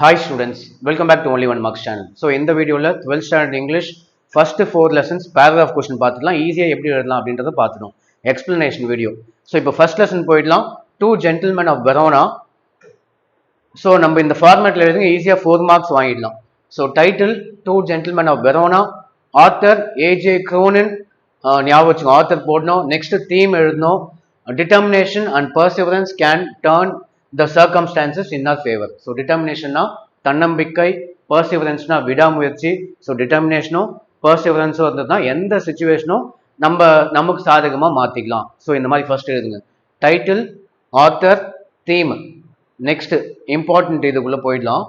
Hi students welcome back to only one marks channel so இந்த வீடியோவில் twelfth standard English first four lessons paragraph question பார்த்துக்கலாம் ஈஸியாக எப்படி எழுதலாம் அப்படின்றத பார்த்துடும் எக்ஸ்பிளனேஷன் வீடியோ ஸோ இப்போ ஃபர்ஸ்ட் லெசன் போயிடலாம். Two gentleman of Verona so நம்ம இந்த ஃபார்மேட்டில் எழுதுங்க. ஈஸியாக ஃபோர் மார்க்ஸ் வாங்கிடலாம். So title two gentleman of Verona author A J Cronin ஞாபகம் வச்சுக்கோங்க. ஆத்தர் போடணும். நெக்ஸ்ட் தீம் எழுதணும். Determination and perseverance can turn the circumstances in our favour so டிட்டர்மினேஷன்னா தன்னம்பிக்கை பர்சிவரன்ஸ்னா விடாமுயற்சி. ஸோ டிட்டர்மினேஷனும் பர்சிவரன்ஸும் இருந்ததுன்னா எந்த சுச்சுவேஷனும் நம்ம நமக்கு சாதகமாக மாற்றிக்கலாம் ஸோ இந்த மாதிரி ஃபர்ஸ்ட் எழுதுங்க. Title author theme next important இதுக்குள்ளே போயிடலாம்.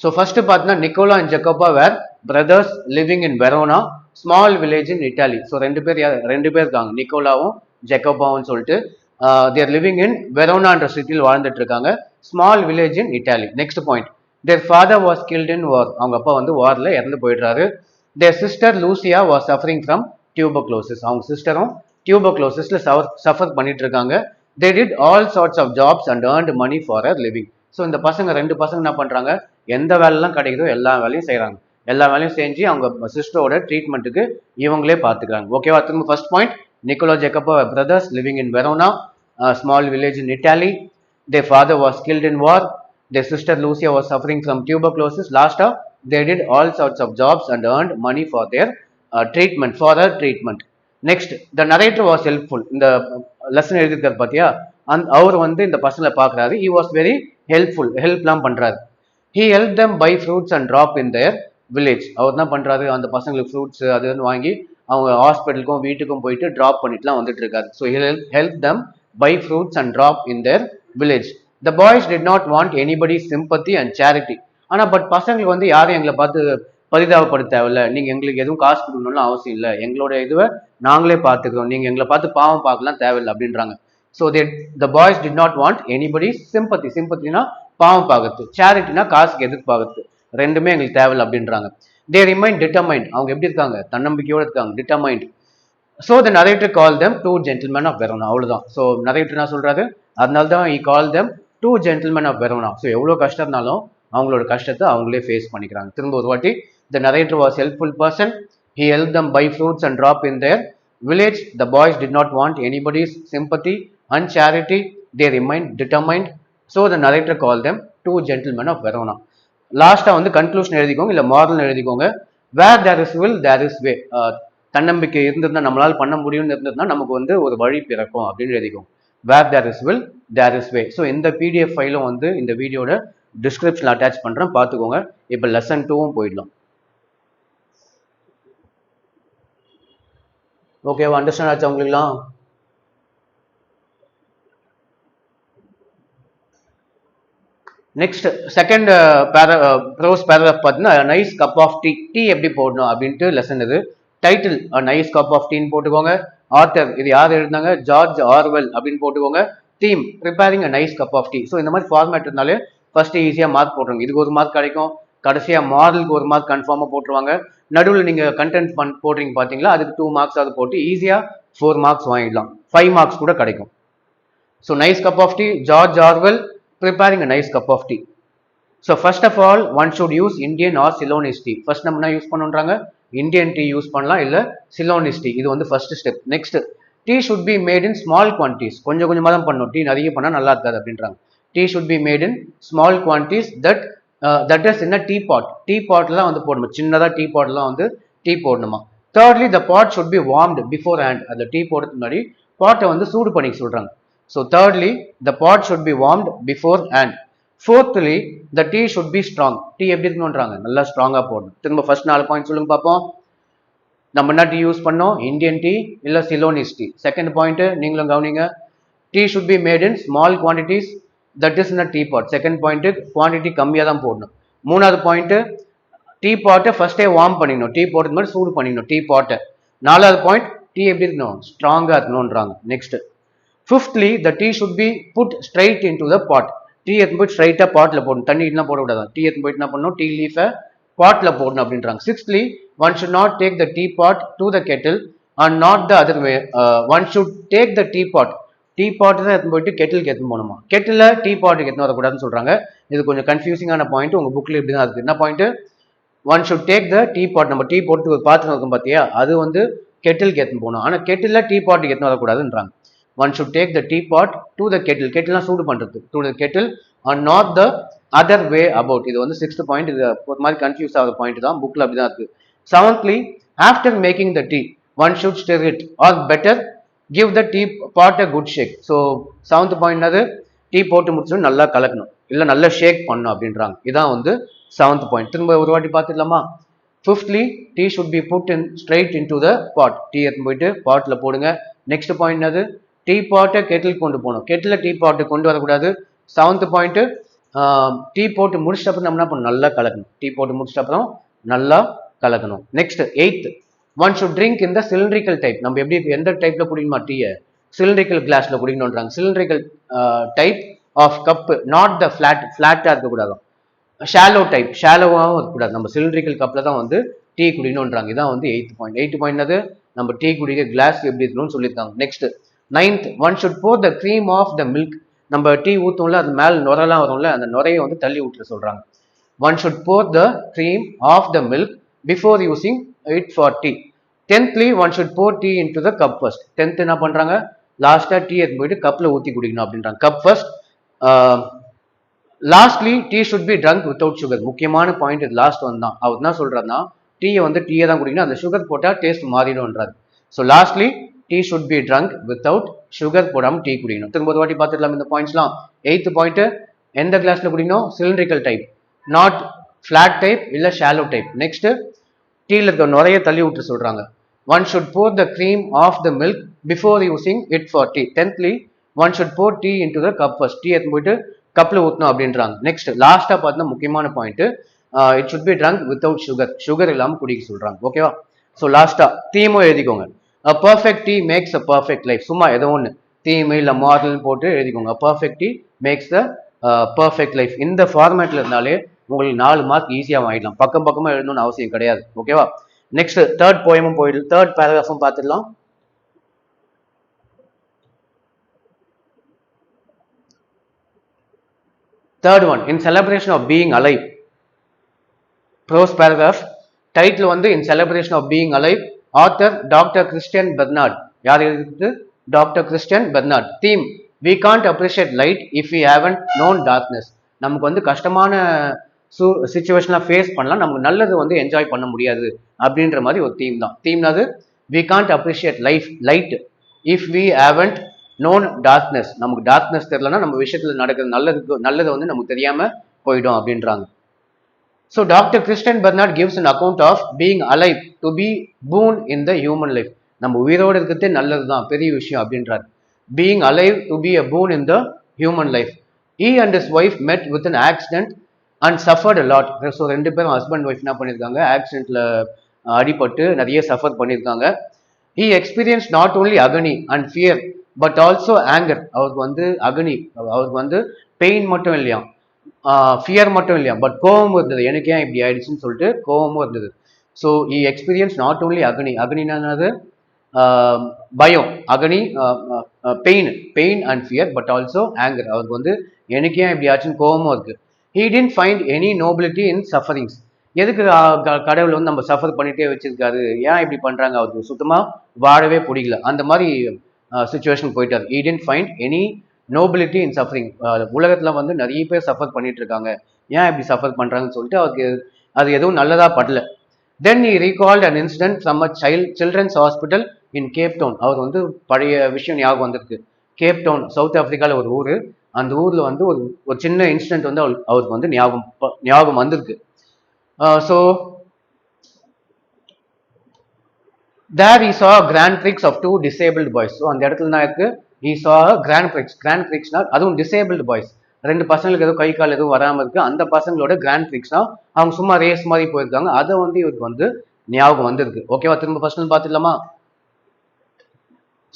ஸோ ஃபர்ஸ்ட் பார்த்தீங்கன்னா Nicola and Jacopo were brothers living in Verona small village in Italy so ரெண்டு பேர் யார் ரெண்டு பேர் இருக்காங்க. நிக்கோலாவும் ஜெக்கோபாவும் சொல்லிட்டு தேர் லிவிங் இன் வெரோனான்ற சிட்டியில் வாழ்ந்துட்டு இருக்காங்க small village in Italy next point their father was killed in war அவங்க அப்பா வந்து வாரில் இறந்து போயிடுறாரு. Their sister Lucia was suffering from tuberculosis அவங்க சிஸ்டரும் டியூபக்ளோசிஸ்ல சஃபர் பண்ணிட்டு இருக்காங்க they did all sorts of jobs and earned money for our living so இந்த பசங்க ரெண்டு பசங்க என்ன பண்றாங்க? எந்த வேலைலாம் கிடைக்குதோ எல்லா வேலையும் செய்கிறாங்க எல்லா வேலையும் செஞ்சு அவங்க சிஸ்டரோட ட்ரீட்மெண்ட்டுக்கு இவங்களே பார்த்துக்கிறாங்க ஓகேவா திரும்ப first point Nicola Jacopo brothers living in Verona small village in Italy their father was killed in war their sister Lucia was suffering from tuberculosis last uh, they did all sorts of jobs and earned money for their uh, treatment for her treatment next the narrator was helpful இந்த lesson எழுதியிருக்காரு பார்த்தியா அந் அவர் வந்து இந்த பசங்களை பார்க்குறாரு he was very helpful ஹெல்ப்லாம் பண்றாரு he helped them buy fruits and drop in their village அவர் என்ன பண்றாரு அந்த பசங்களுக்கு ஃப்ரூட்ஸ் அது வந்து வாங்கி அவங்க ஹாஸ்பிட்டலுக்கும் வீட்டுக்கும் போயிட்டு ட்ராப் பண்ணிட்டுலாம் வந்துட்டு இருக்காரு so help help them by fruits and drop in their village the boys did not want anybody sympathy and charity ஆனால் பட் பசங்களுக்கு வந்து யாரும் எங்களை பார்த்து பரிதாபப்பட தேவையில்ல. நீங்கள் எங்களுக்கு எதுவும் காசு கொடுக்கணும்னு அவசியம் இல்லை. எங்களோட இதுவை நாங்களே பார்த்துக்கிறோம். நீங்கள் எங்களை பார்த்து பாவம் பார்க்கலாம் தேவையில்லை அப்படின்றாங்க. So they the boys did not want anybody sympathy சிம்பத்தினா பாவம் பார்க்கறது. சேரிட்டினா காசுக்கு எதிர்பார்க்கறது ரெண்டுமே எங்களுக்கு தேவையில்லை அப்படின்றாங்க. தே ரிமைண்ட் டிட்டர்மைண்ட் அவங்க எப்படி இருக்காங்க? தன்னம்பிக்கையோடு இருக்காங்க. Determined so the narrator call them two gentleman of Verona அவ்வளோதான் ஸோ நரேட்டர் நான் சொல்கிறது அதனால தான் he call them two gentleman of Verona so எவ்வளோ கஷ்டம் இருந்தாலும் அவங்களோட கஷ்டத்தை அவங்களே ஃபேஸ் பண்ணிக்கிறாங்க. திரும்ப ஒரு வாட்டி the narrator was helpful person he help them by fruits and drop in their village the boys did not want anybody's sympathy and charity they remained determined so the narrator call them two gentleman of Verona லாஸ்ட்டாக வந்து conclusion எழுதிக்கோங்க இல்லை moral எழுதிக்கோங்க. Where there is will there is way தன்னம்பிக்கை இருந்திருந்தா நம்மளால் பண்ண முடியும்னு இருந்ததுன்னா நமக்கு வந்து ஒரு வழி பிறக்கும் அப்படின்னு எழுதிக்கும் where there is will there is way so இந்த பிடிஎஃப் ஃபைலும் வந்து இந்த வீடியோட டிஸ்கிரிப்ஷனில் அட்டாச் பண்ணுறேன் பார்த்துக்கோங்க. இப்போ லெசன் டூவும் போயிடலாம். ஓகேவா அண்டர்ஸ்டாண்ட் ஆச்சா உங்களுக்குலாம் next second para prose paragraph பார்த்தீங்கன்னா nice cup of tea tea எப்படி போடணும் அப்படின்ட்டு லெசன் இது. Title nice cup of tea போட்டுக்கோங்க. ஆத்தர் இது யார் எழுந்தாங்க ஜார்ஜ் ஆர்வெல் அப்படின்னு போட்டுக்கோங்க. Theme preparing a nice cup of tea so இந்த மாதிரி ஃபார்மேட் இருந்தாலே ஃபர்ஸ்ட் ஈஸியாக மார்க் போட்டுருங்க. இதுக்கு ஒரு மார்க் கிடைக்கும். கடைசியாக மாடலுக்கு ஒரு மார்க் கன்ஃபார்மாக போட்டுருவாங்க. நடுவில் நீங்கள் கண்டென்ட் பண் போடுறீங்க பார்த்தீங்களா? அதுக்கு டூ மார்க்ஸ் அது போட்டு ஈஸியாக ஃபோர் மார்க்ஸ் வாங்கிடலாம். ஃபைவ் மார்க்ஸ் கூட கிடைக்கும். So nice cup of tea George Orwell preparing a nice cup of tea so first of all one should use Indian or Ceylonese tea first நம்ம என்ன use பண்ணுன்றாங்க? Indian tea use பண்ணலாம் இல்லை Ceylonese tea இது வந்து first step next tea should be made in small quantities கொஞ்சம் கொஞ்சமாக தான் பண்ணும் டீ நிறைய பண்ணால் நல்லா இருக்காது அப்படின்றாங்க. Tea should be made in small quantities that that is என்ன டீ பாட் டீ பாட்லாம் வந்து போடணும். சின்னதாக டீ பாட்லாம் வந்து டீ போடணுமா? Thirdly the pot should be warmed beforehand அந்த டீ போடுறதுக்கு முன்னாடி பாட்டை வந்து சூடு பண்ணிக்க சொல்கிறாங்க so thirdly the pot should be warmed beforehand fourthly the tea should be strong tea எப்படி இருக்கணுன்றாங்க நல்லா ஸ்ட்ராங்காக போடணும். திரும்ப ஃபர்ஸ்ட் நாலு பாயிண்ட் சொல்லுங்க பார்ப்போம் நம்ம என்ன டீ யூஸ் பண்ணோம்? இந்தியன் டீ இல்லை சிலோனிஸ் டீ செகண்ட் பாயிண்ட்டு நீங்களும் கவனிங்க. Tea should be made in small quantities that is in tea pot second point quantity கம்மியாக தான் போடணும். மூணாவது பாயிண்ட்டு டீ பாட்டை ஃபர்ஸ்டே வார்ம் பண்ணிடணும். டீ போடுறது மாதிரி சூடு பண்ணிடணும். டீ பாட்டை நாலாவது பாயிண்ட் டீ எப்படி இருக்கணும்? ஸ்ட்ராங்காக இருக்கணுன்றாங்க next fifthly the tea should be put straight into the pot tea எடுத்து போய் ஸ்ட்ரைட்டாக பாட்டில் போடணும். தண்ணி எல்லாம் போடக்கூடாது டீ எடுத்து போயிட்டு என்ன பண்ணணும்? டீ லீஃபை பாட்டில் போடணும் அப்படின்றாங்க. Sixthly one should not take the tea pot to the kettle and not the other way one should take the tea pot tea pot தான் எடுத்து போயிட்டு கெட்டிலுக்கு எடுத்து போகணுமா? கெட்டில் டீ பாட்டுக்கு எடுத்து வரக்கூடாதுன்னு சொல்கிறாங்க இது கொஞ்சம் கன்ஃபியூசிங்கான பாயிண்ட் உங்கள் புக்கில் இப்படி தான் இருக்குது என்ன point one should take the tea pot நம்ம டீ போட்டு ஒரு பாத்திரம் இருக்கும் பார்த்தியா அது வந்து கெட்டிலுக்கு எடுத்து போகணும். ஆனால் கெட்டில் டீ பாட்டுக்கு எடுத்து வரக்கூடாதுன்றாங்க. One should take the tea pot to the kettle கெட்டில்லாம் சூடு பண்ணுறது to the kettle and not the other way about இது வந்து சிக்ஸ்த் பாயிண்ட் இது ஒரு மாதிரி கன்ஃபியூஸ் ஆகிற பாயிண்ட் தான். புக்கில் அப்படி தான் இருக்குது seventhly after making the tea one should stir it or better give the tea pot a good shake so seventh point tea போட்டு முடிச்சோன்னு நல்லா கலக்கணும். இல்லை நல்லா ஷேக் பண்ணணும் அப்படின்றாங்க. இதான் வந்து செவன்த் பாயிண்ட் திரும்ப ஒரு வாட்டி பார்த்துடலாமா? Fifthly tea should be put in straight into the pot tea எடுத்து போயிட்டு பாட்டில் போடுங்க. நெக்ஸ்ட் பாயிண்ட் என்னது? டீ பாட்டை கெட்டில் கொண்டு போகணும். கெட்டில் டீ பாட்டு கொண்டு வரக்கூடாது. செவன்த் பாயிண்ட்டு டீ போட்டு முடிச்சிட்ட அப்புறம் நம்ம என்ன பண்ணணும்? நல்லா கலக்கணும். டீ போட்டு முடிச்சிட்ட அப்புறம் நல்லா கலக்கணும். Next eighth one should drink இந்த சிலிண்ட்ரிக்கல் டைப் நம்ம எப்படி எந்த டைப்ல குடிக்கணுமா டீயை சிலிண்ட்ரிக்கல் கிளாஸ்ல குடிக்கணுன்றாங்க cylindrical type of cup not the flat ஃபிளாட்டாக இருக்கக்கூடாது. ஷாலோ டைப் ஷாலோவாகவும் இருக்கக்கூடாது. நம்ம சிலிண்ட்ரிக்கல் கப்பில் தான் வந்து டீ குடிக்கணுன்றாங்க இதான் வந்து எயித் பாயிண்ட் எயிட் பாயிண்ட் நம்ம டீ குடிக்க கிளாஸ் எப்படி இருக்கணும்னு சொல்லியிருக்காங்க. Next ninth one should pour the cream of the milk நம்ம டீ ஊற்றும்ல அது மேல் நுரெல்லாம் வரும்ல அந்த நுரையை வந்து தள்ளி விட்டுற சொல்கிறாங்க one should pour the cream of the milk before using it for tea tenthly one should pour tea into the cup first tenth என்ன பண்ணுறாங்க லாஸ்ட்டாக டீ எடுத்து போயிட்டு கப்பில் ஊற்றி குடிக்கணும் அப்படின்றாங்க. Cup first lastly tea should be drunk without sugar முக்கியமான பாயிண்ட் இது லாஸ்ட் ஒன் தான். அவர் என்ன சொல்கிறதுனா டீயை வந்து டீயை தான் குடிக்கணும். அந்த சுகர் போட்டால் taste மாறிடும்ன்றாரு. So lastly tea should be drunk without sugar போடாமல் டீ குடிக்கணும். திரும்ப ஒரு வாட்டி பார்த்துக்கலாம் இந்த பாயிண்ட்ஸ்லாம் எயித்து பாயிண்ட்டு எந்த கிளாஸில் குடிக்கணும்? Cylindrical type not flat type இல்லை ஷாலோ டைப் நெக்ஸ்ட்டு டீயில் இருக்க நிறைய தள்ளி விட்டு சொல்கிறாங்க one should pour the cream of the milk before using it for tea tenthly one should pour tea into the cup first tea எடுத்து போயிட்டு கப்பில் ஊற்றணும் அப்படின்றாங்க. நெக்ஸ்ட் லாஸ்ட்டாக பார்த்தா முக்கியமான point it should be drunk without sugar sugar இல்லாமல் குடிக்க சொல்கிறாங்க ஓகேவா ஸோ லாஸ்ட்டாக தீமும் எழுதிக்கோங்க. A perfect tea makes a perfect life சும்மா ஏதோ ஒன்று தீமை இல்லை மாடல் போட்டு எழுதிக்கோங்க. Perfect tea makes the perfect life இந்த ஃபார்மேட்டில் இருந்தாலே உங்களுக்கு நாலு மார்க் ஈஸியாக வாங்கிடலாம். பக்கம் பக்கமாக எழுதணும்னு அவசியம் கிடையாது. ஓகேவா நெக்ஸ்ட் தேர்ட் போயமும் போயிடு. தேர்ட் பேராகிராஃபும் பார்த்துடலாம். Third one in celebration of being alive prose paragraph title வந்து in celebration of being alive author doctor Christiaan Barnard. யார் இருக்குது doctor Christiaan Barnard. Theme we can't appreciate light if you haven't known darkness நமக்கு வந்து கஷ்டமான சூ சுச்சுவேஷனாக face பண்ணலாம். நமக்கு நல்லது வந்து என்ஜாய் பண்ண முடியாது. அப்படின்ற மாதிரி ஒரு தீம் தான். தீம்னாது we can't appreciate life light if we haven't known darkness நமக்கு டார்க்னஸ் தெரியலனா நம்ம விஷயத்தில் நடக்கிற நல்லதுக்கு நல்லது வந்து நமக்கு தெரியாமல் போயிடும் அப்படின்றாங்க. So doctor Christiaan Bernard gives an account of being alive to be boon in the human life நம்ம உயிரோடு இருக்கிறதே நல்லது தான் பெரிய விஷயம் அப்படின்றார். Being alive to be a boon in the human life he and his wife met with an accident and suffered lot so ரெண்டு பேரும் ஹஸ்பண்ட் ஒய்ஃப் என்ன பண்ணியிருக்காங்க? ஆக்சிடென்ட்ல அடிபட்டு நிறைய சஃபர் பண்ணியிருக்காங்க. He experience not only agony and fear but also anger அவருக்கு வந்து அகனி அவருக்கு வந்து பெயின் மட்டும் இல்லையா ஃபியர் மட்டும் இல்லையா? பட் கோவமும் இருந்தது. எனக்கு ஏன் இப்படி ஆயிடுச்சுன்னு சொல்லிட்டு கோவமும் இருந்தது. So he experience not only agony அகனினானது பயம். Agony pain pain and fear but also anger அவருக்கு வந்து எனக்கு ஏன் இப்படி ஆச்சுன்னு கோவமும் இருக்கு. He didn't find any nobility in sufferings எதுக்கு கடவுள் வந்து நம்ம சஃபர் பண்ணிட்டே வச்சிருக்காரு? ஏன் இப்படி பண்றாங்க? அவருக்கு சுத்தமாக வாழவே பிடிக்கல. அந்த மாதிரி சுச்சுவேஷன் போயிட்டார். He didn't find any nobility in suffering உலகத்தில் வந்து நிறைய பேர் சஃபர் பண்ணிட்டு இருக்காங்க ஏன் இப்படி சஃபர் பண்ணுறாங்கன்னு சொல்லிட்டு அவருக்கு அது எதுவும் நல்லதாக படல. Then he recalled an incident from a child children's hospital in Cape Town அவர் வந்து பழைய விஷயம் ஞாபகம் வந்திருக்கு. கேப் டவுன் சவுத் ஆஃப்ரிக்காவில் ஒரு ஊர். அந்த ஊரில் வந்து ஒரு ஒரு சின்ன இன்சிடென்ட் வந்து அவர் அவருக்கு வந்து ஞாபகம் ஞாபகம் வந்திருக்கு. So there is saw grand tricks of two disabled boys so அந்த இடத்துல தான் இருக்குது ஈ சா கிராண்ட் ட்ரிக்ஸ் கிராண்ட் ட்ரிக்ஸ்னா அதுவும் டிசேபிள்டு பாய்ஸ் ரெண்டு பசங்களுக்கு எதுவும் கை கால் எதுவும் வராமல் இருக்கு. அந்த பசங்களோட கிராண்ட் ட்ரிக்ஸ்னா அவங்க சும்மா ரேஸ் மாதிரி போயிருக்காங்க. அதை வந்து இவருக்கு வந்து ஞாபகம் வந்திருக்கு. ஓகேவா திரும்ப ஃபர்ஸ்ட் பார்த்துடலாமா?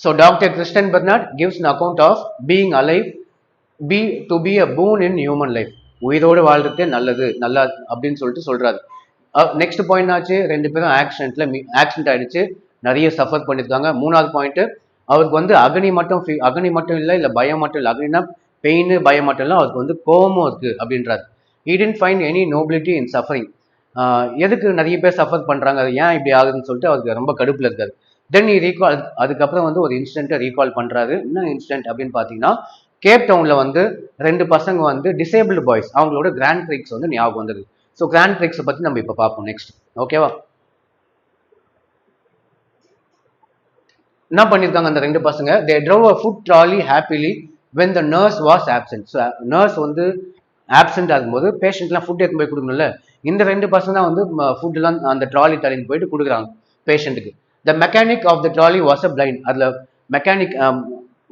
So doctor Christiaan Barnard gives an account of being alive be to be a boon in human life உயிரோடு வாழ்றது நல்லது நல்லா அப்படின்னு சொல்லிட்டு சொல்றாரு. நெக்ஸ்ட் பாயிண்ட் ஆச்சு. ரெண்டு பேரும் ஆக்சிடென்ட்ல ஆக்சிடென்ட் ஆயிடுச்சு. நிறைய சஃபர் பண்ணியிருக்காங்க மூணாவது பாயிண்ட் அவருக்கு வந்து அக்னி மட்டும் feel- அக்னி மட்டும் இல்லை இல்லை பயம் மட்டும் இல்லை. அக்னினா பெயின் பயம் மட்டும் இல்லை. அவருக்கு வந்து கோபமும் இருக்கு அப்படின்றாரு. He didn't find any nobility in suffering எதுக்கு நிறைய பேர் சஃபர் பண்ணுறாங்க அது ஏன் இப்படி ஆகுதுன்னு சொல்லிட்டு அவருக்கு ரொம்ப கடுப்பில் இருக்காரு. தென் நீ ரீகால் அதுக்கப்புறம் வந்து ஒரு இன்சிடென்ட்டை ரீகால் பண்ணுறாரு என்ன இன்சிடென்ட் அப்படின்னு பார்த்தீங்கன்னா கேப் டவுனில் வந்து ரெண்டு பசங்க வந்து டிசேபிள்டு பாய்ஸ் அவங்களோட கிராண்ட் ட்ரிக்ஸ் வந்து ஞாபகம் வந்தது. ஸோ கிராண்ட் ட்ரிக்ஸை பற்றி நம்ம இப்போ பார்ப்போம் நெக்ஸ்ட் ஓகேவா என்ன பண்ணியிருக்காங்க அந்த ரெண்டு பசங்க? They drove a food trolley happily when the nurse was absent so nurse வந்து ஆப்சென்ட் ஆகும்போது பேஷண்ட்லாம் ஃபுட் எடுத்து போய் கொடுக்கணும்ல? இந்த ரெண்டு பசங்க தான் வந்து ஃபுட்லாம் அந்த ட்ராலி தள்ளின்னு போயிட்டு கொடுக்குறாங்க பேஷண்ட்டுக்கு the mechanic of the trolley was a blind அதில் மெக்கானிக்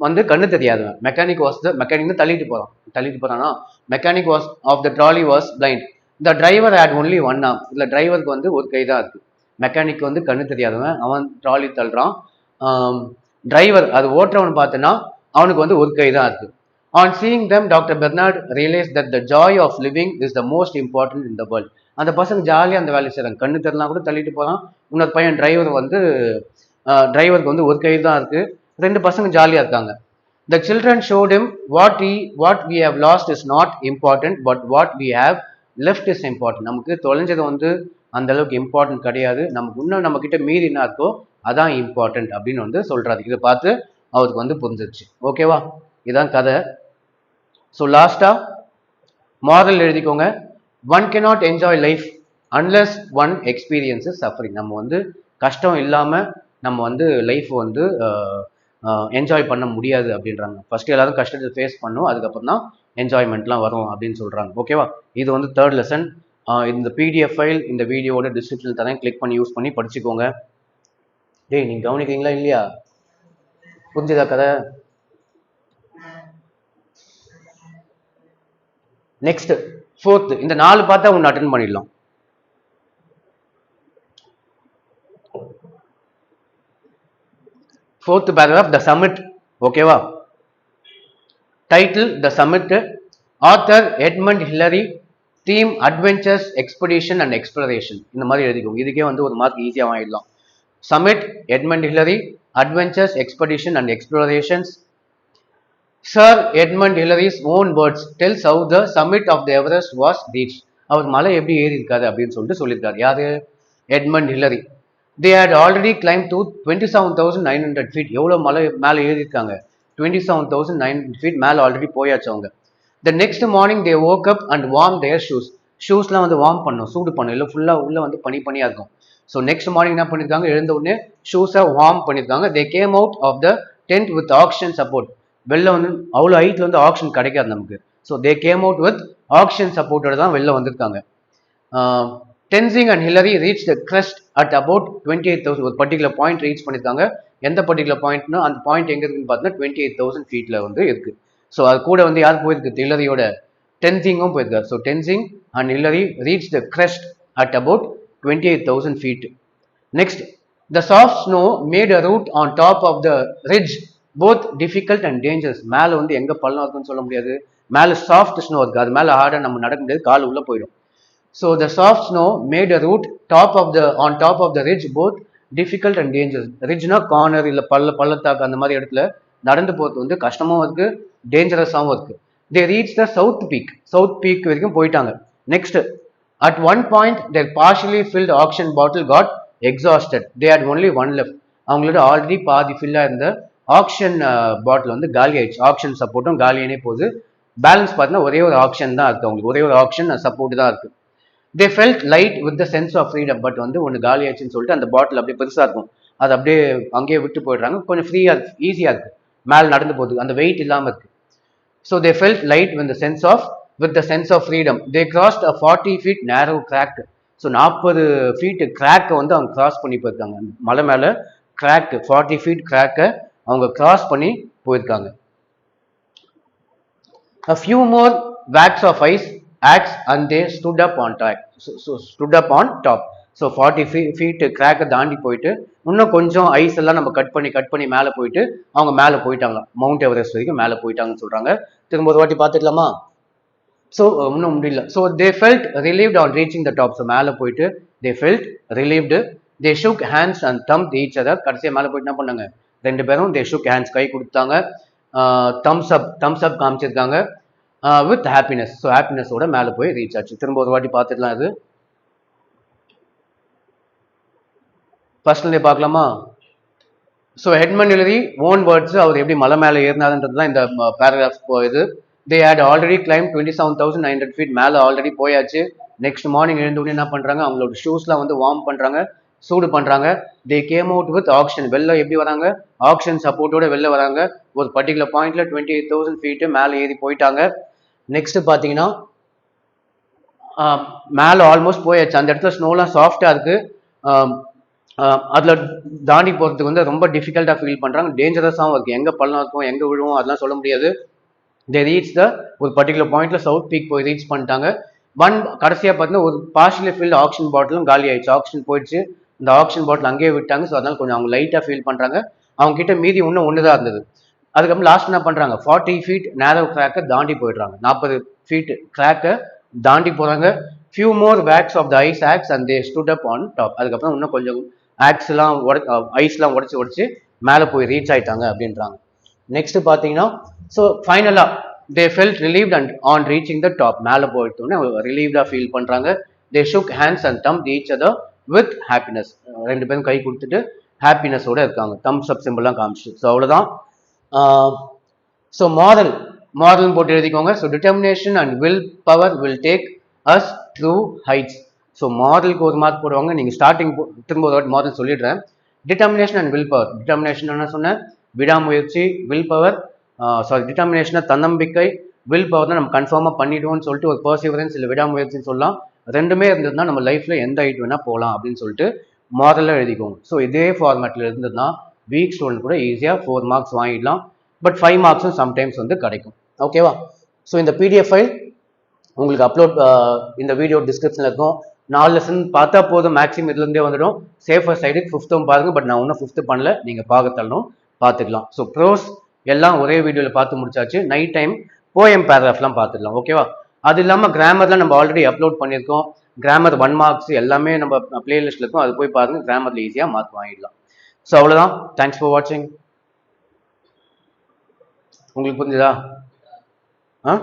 வந்து கண்ணு தெரியாதவன் மெக்கானிக் வாஸ் த மெக்கானிக் தான் தள்ளிட்டு போகிறான் தள்ளிட்டு போகிறான்னா mechanic was of the trolley was blind the driver had only one arm இதில் டிரைவருக்கு வந்து ஒரு கை தான் இருக்குது மெக்கானிக் வந்து கண்ணு தெரியாதவன் அவன் ட்ராலி தள்ளுறான். டிரைவர் அது ஓட்டுறவன் பார்த்தோன்னா அவனுக்கு வந்து ஒரு கை தான் இருக்கு. On seeing them doctor Barnard realise that the joy of living is the most important in the world அந்த பசங்க ஜாலியாக அந்த வேலையை செய்கிறாங்க கண்ணு தெரியலாம் கூட தள்ளிட்டு போகிறான் இன்னொரு பையன் டிரைவர் வந்து டிரைவருக்கு வந்து ஒரு கை தான் இருக்கு. ரெண்டு பசங்க ஜாலியாக இருக்காங்க. The children showed him what uh what we have lost is not important but what we have left is important நமக்கு தொலைஞ்சது வந்து அந்த அளவுக்கு இம்பார்ட்டன்ட் கிடையாது. நமக்கு இன்னும் நம்ம கிட்ட மீறி என்ன இருக்கோ அதான் இம்பார்ட்டன்ட் அப்படின்னு வந்து சொல்றாரு. இதை பார்த்து அவருக்கு வந்து புரிஞ்சிருச்சு. ஓகேவா இதான் கதை. ஸோ லாஸ்டா மாரல் எழுதிக்கோங்க. One can not enjoy life unless one experiences suffering நம்ம வந்து கஷ்டம் இல்லாமல் நம்ம வந்து லைஃப் வந்து என்ஜாய் பண்ண முடியாது அப்படின்றாங்க. ஃபர்ஸ்ட் எல்லாரும் கஷ்டத்தை ஃபேஸ் பண்ணும். அதுக்கப்புறம் தான் என்ஜாய்மெண்ட்லாம் வரும் அப்படின்னு சொல்கிறாங்க ஓகேவா இது வந்து தேர்ட் லெசன் இந்த பிடிஎஃப் ஃபைல் இந்த வீடியோவோட டிஸ்கிரிப்ஷன் தரேன். கிளிக் பண்ணி யூஸ் பண்ணி படிச்சுக்கோங்க. டேய் நீங்க கவனிக்கிறீங்களா இல்லையா? புரிஞ்சுதா கதை? நெக்ஸ்ட் ஃபோர்த் இந்த நாலு பார்த்தா ஒன்று அட்டன் பண்ணிடலாம். ஃபோர்த் பேராகிராஃப் த சமிட் ஓகேவா title the summit author Edmund Hillary theme adventures expedition and exploration இந்த மாதிரி எழுதிக்கோங்க. இதுக்கே வந்து ஒரு மார்க் ஈஸியாக வாங்கிடலாம். Summit Edmund Hillary adventures expedition and explorations sir Edmund Hillary's own words tells how the summit of the Everest was reach அவர் மலை எப்படி ஏறி இருக்காது அப்படின்னு சொல்லிட்டு சொல்லியிருக்காரு. யாரு? Edmund Hillary they had already climb to twenty seven thousand nine hundred feet எவ்வளோ மலை மேலே ஏறியிருக்காங்க? Twenty seven thousand nine hundred feet மேலே ஆல்ரெடி போயாச்சு அவங்க. The next morning they woke up and warm their shoes ஷூஸ்லாம் வந்து வார்ம் பண்ணும் சூடு பண்ணும். இல்லை ஃபுல்லாக உள்ள வந்து பனி பனியாக இருக்கும். ஸோ நெக்ஸ்ட் மார்னிங் என்ன பண்ணியிருக்காங்க எழுந்த உடனே ஷூஸை வார்ம் பண்ணியிருக்காங்க they came out of the tent with oxygen support வெளில வந்து அவ்வளோ ஹைட்ல வந்து ஆக்ஷன் கிடைக்காது நமக்கு. So they came out with oxygen சப்போர்ட்டோட தான் வெளில வந்திருக்காங்க. Tenzing and Hillary reach the crest at about twenty eight thousand ஒரு பர்டிகுலர் பாயிண்ட் ரீச் பண்ணியிருக்காங்க எந்த பர்டிகுலர் பாயிண்ட்னா அந்த பாயிண்ட் எங்க இருக்குன்னு பார்த்தீங்கன்னா டுவெண்ட்டி எயிட் தௌசண்ட் ஃபீட்டில் வந்து இருக்குது ஸோ அது கூட வந்து யார் போயிருக்கு? இல்லரியோட டென்சிங்கும் போயிருக்காரு. So Tenzing and Hillary reach the crest at about twenty eight thousand feet next the soft snow made a route on top of the ridge both difficult and dangers மேலே வந்து எங்கே பள்ளம் இருக்குன்னு சொல்ல முடியாது. மேலே சாஃப்ட் ஸ்னோ இருக்குது அது மேலே ஹார்டாக நம்ம நடக்க முடியாது. கால் உள்ளே போயிடும். So the soft snow made a route top of the on top of the ridge both difficult and dangers ரிட்ஜ்னா corner இல்லை பள்ள பள்ளத்தாக்கு அந்த மாதிரி இடத்துல நடந்து போகிறது வந்து கஷ்டமும் இருக்குது டேஞ்சரஸாகவும் இருக்கு. They reach the south peak south peak வரைக்கும் போயிட்டாங்க. Next at one point their partially filled oxygen bottle got exhausted they had only one left அவங்களோட ஆல்ரெடி பாதி ஃபில்லாக இருந்த ஆக்ஷன் பாட்டில் வந்து காலி ஆயிடுச்சு. ஆக்ஷன் சப்போர்ட்டும் காலியானே போகுது. பேலன்ஸ் பார்த்தீங்கன்னா ஒரே ஒரு ஆப்ஷன் தான் இருக்குது அவங்களுக்கு. ஒரே ஒரு ஆப்ஷன் சப்போர்ட் தான் இருக்குது they felt light with the sense of freedom but வந்து ஒன்று காலி ஆச்சுன்னு சொல்லிட்டு அந்த பாட்டில் அப்படியே பெருசாக இருக்கும். அது அப்படியே அங்கேயே விட்டு போயிடுறாங்க. கொஞ்சம் ஃப்ரீயாக ஈஸியாக இருக்கு. மேலே நடந்து போகுது. அந்த வெயிட் இல்லாமல் இருக்குது so they felt light when the sense of with the sense of freedom they crossed a forty feet narrow crack. So நாற்பது ஃபீட்டு கிராக்கை வந்து அவங்க கிராஸ் பண்ணி போயிருக்காங்க மலை மேலே கிராக் ஃபார்ட்டி ஃபீட் கிராக்கை அவங்க கிராஸ் பண்ணி போயிருக்காங்க A few more wax of ice acts and they stood up on top. So, so stood up on top. So forty fee feet கிராக்கை தாண்டி போயிட்டு இன்னும் கொஞ்சம் ஐஸ் எல்லாம் நம்ம கட் பண்ணி கட் பண்ணி மேலே போயிட்டு அவங்க மேலே போயிட்டாங்க மவுண்ட் எவரெஸ்ட் வரைக்கும் மேலே போயிட்டாங்கன்னு சொல்கிறாங்க திரும்ப ஒரு வாட்டி பார்த்துக்கலாமா? ஸோ இன்னும் முடியல. So they felt relieved on reaching the top so மேலே போயிட்டு they felt relieved they shook hands and thumped each other கடைசியாக மேலே போயிட்டு என்ன பண்ணாங்க? ரெண்டு பேரும் தே ஷுக் ஹேண்ட்ஸ் கை கொடுத்தாங்க. தம்ஸ் அப் தம்ஸ் அப் காமிச்சிருக்காங்க. வித் ஹாப்பினஸ் ஸோ ஹாப்பினஸோட மேலே போய் ரீச் ஆச்சு. திரும்ப ஒரு வாட்டி பார்த்துக்கலாம் அது ஃபர்ஸ்ட்லேயே பார்க்கலாமா? ஸோ ஹெட்மன் எழுதி ஓன் வேர்ட்ஸ் அவர் எப்படி மலை மேலே ஏறினாருன்றது தான் இந்த பேராகிராஃப் இது. They had already climb twenty seven thousand nine hundred feet மேலே ஆல்ரெடி போயாச்சு. நெக்ஸ்ட் மார்னிங் எழுந்தோடனே என்ன பண்ணுறாங்க அவங்களோட ஷூஸ்லாம் வந்து வார்ம் பண்ணுறாங்க சூடு பண்ணுறாங்க they came out with oxygen வெளில எப்படி வராங்க? ஆக்ஷன் சப்போர்ட்டோட வெளில வராங்க. ஒரு பர்டிகுலர் பாயிண்ட்ல டுவெண்ட்டி எயிட் தௌசண்ட் ஃபீட்டு மேலே ஏறி போயிட்டாங்க. நெக்ஸ்ட் பார்த்தீங்கன்னா மேலே ஆல்மோஸ்ட் போயாச்சு. அந்த இடத்துல ஸ்னோலாம் சாஃப்டாக இருக்குது அதில் தாண்டி போகிறதுக்கு வந்து ரொம்ப டிஃபிகல்ட்டாக ஃபீல் பண்ணுறாங்க டேஞ்சரஸாகவும் இருக்குது எங்கே பள்ளம் இருக்கும் எங்கே விழுவோம் அதெல்லாம் சொல்ல முடியாது. தே ரீச் த ஒரு பர்டிகுலர் பாயிண்ட்ல சவுத் பீக் போய் ரீச் பண்ணிட்டாங்க. ஒன் கடைசியாக பார்த்தீங்கன்னா ஒரு பார்ஷியலி ஃபீல்டு ஆக்ஷன் பாட்டிலும் காலி ஆயிடுச்சு. ஆக்ஷன் போயிடுச்சு. இந்த ஆக்ஷன் பாட்டில் அங்கேயே விட்டாங்க. ஸோ அதனால கொஞ்சம் அவங்க லைட்டாக ஃபீல் பண்ணுறாங்க அவங்க கிட்ட மீதி இன்னும் ஒன்று தான் இருந்தது. அதுக்கப்புறம் லாஸ்ட் என்ன பண்ணுறாங்க ஃபார்ட்டி ஃபீட் நேரோ கிராக்கை தாண்டி போயிடுறாங்க. நாற்பது ஃபீட் கிராக்கை தாண்டி போகிறாங்க few more whacks of the ice axe and they stood up on top அதுக்கப்புறம் இன்னும் கொஞ்சம் ஆக்ஸ்லாம் உட ஐஸ்லாம் உடச்சி உடச்சி மேலே போய் ரீச் ஆயிட்டாங்க அப்படின்றாங்க. நெக்ஸ்ட் பார்த்தீங்கன்னா ஸோ ஃபைனலாக they felt relieved and on reaching the top மேலே போயிட்டோன்னே ரிலீவ்டாக ஃபீல் பண்ணுறாங்க they shook hands and thumped each other with happiness ரெண்டு பேரும் கை கொடுத்துட்டு ஹாப்பினஸோட இருக்காங்க. தம்ஸ் அப் சிம்பிளாக காமிச்சு. ஸோ அவ்வளோதான் ஸோ மாரல் மாரல் போட்டு எழுதிக்கோங்க. So determination and will power will take us through heights so மாடலுக்கு ஒரு மார்க் போடுவாங்க. நீங்கள் ஸ்டார்டிங் திரும்ப ஒரு வாட்டி மாடல் சொல்லிடுறேன். Determination and will power determination என்ன சொன்னேன்? விடாமுயற்சி வில் பவர் சாரி டிட்டர்மினேஷனை தன்னம்பிக்கை வில் பவர் தான் நம்ம கன்ஃபார்மாக பண்ணிடுவோம்னு சொல்லிட்டு ஒரு பர்சிவரன்ஸ் இல்லை விடாமுயற்சின்னு சொல்லலாம். ரெண்டுமே இருந்ததுன்னா நம்ம லைஃப்பில் எந்த ஹைட் வேணால் போகலாம் அப்படின்னு சொல்லிட்டு மாடலில் எழுதிக்கோங்க ஸோ இதே ஃபார்மேட்டில் இருந்ததுன்னா வீக் ஸ்டூடெண்ட் கூட ஈஸியாக ஃபோர் மார்க்ஸ் வாங்கிடலாம். பட் ஃபைவ் மார்க்ஸும் சம்டைம்ஸ் வந்து கிடைக்கும். ஓகேவா ஸோ இந்த பிடிஎஃப் ஃபைல் உங்களுக்கு அப்லோட் இந்த வீடியோ டிஸ்கிரிப்ஷனில் இருக்கும். நாலு லெசன் பார்த்தா போதும் மேக்ஸிமம் இதுலேருந்தே வந்துடும். சேஃபர் சைடு ஃபிஃப்த்தும் பாருங்க பட் நான் ஒன்றும் ஃபிஃப்த்து பண்ணல. நீங்கள் பார்க்க தள்ளணும் பார்த்துக்கலாம். ஸோ ப்ரோஸ் எல்லாம் ஒரே வீடியோவில் பார்த்து முடிச்சாச்சு. நைட் டைம் போயம் பேராகிராஃப்லாம் பார்த்துக்கலாம் ஓகேவா அது இல்லாமல் கிராமர்லாம் நம்ம ஆல்ரெடி அப்லோட் பண்ணியிருக்கோம். கிராமர் ஒன் மார்க்ஸ் எல்லாமே நம்ம பிளேலிஸ்ட்டில் இருக்கும். அது போய் பாருங்க கிராமரில் ஈஸியாக மார்க் வாங்கிடலாம். ஸோ அவ்வளோதான் தேங்க்ஸ் ஃபார் வாட்சிங் உங்களுக்கு புரிஞ்சுதா? ஆ?